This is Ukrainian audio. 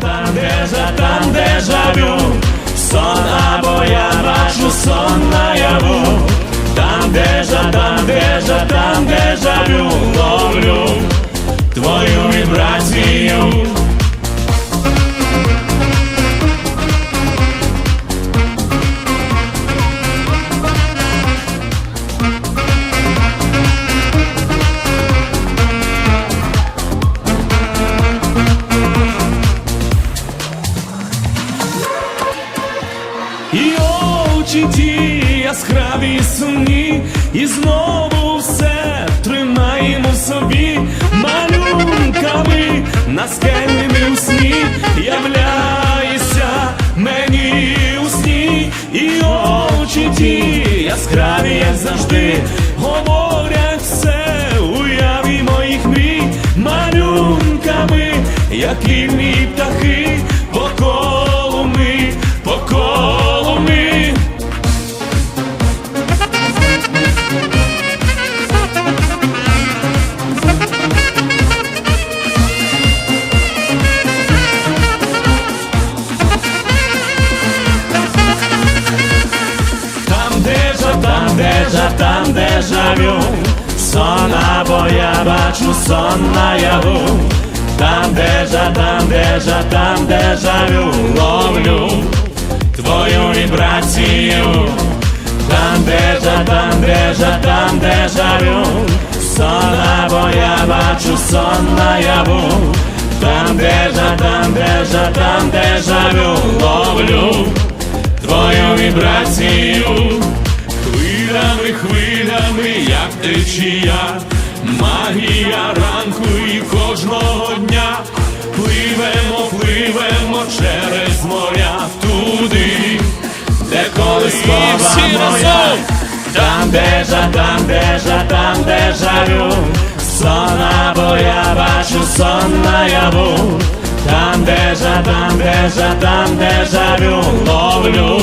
там дежа, там дежавю, сон або я бачу сон наяву, там де жа, там дежа, там дежавю, ловлю очі ті яскраві й сумні, і знову все тримаємо собі. Малюнками наскельними у сні, являєшся мені у сні, і очі ті яскраві, як завжди, говорять все уяві моїх мрій. Малюнками, як вільні там дежа, там дежавю, сон або я бачу сон наяву. Там дежа, там дежа, там дежавю, ловлю твою вібрацію. Там дежа, там дежа, там дежавю, сон або я бачу сон наяву. Там дежа, там дежа, там дежавю, ловлю твою вібрацію хвилями, хвилями, як течія, магія ранку і кожного дня. Пливемо, пливемо через моря туди, де всі моя. Там дежа, там дежа, там дежавю, сон або я бачу сон наяву. Там дежа, там дежа, там дежавю, ловлю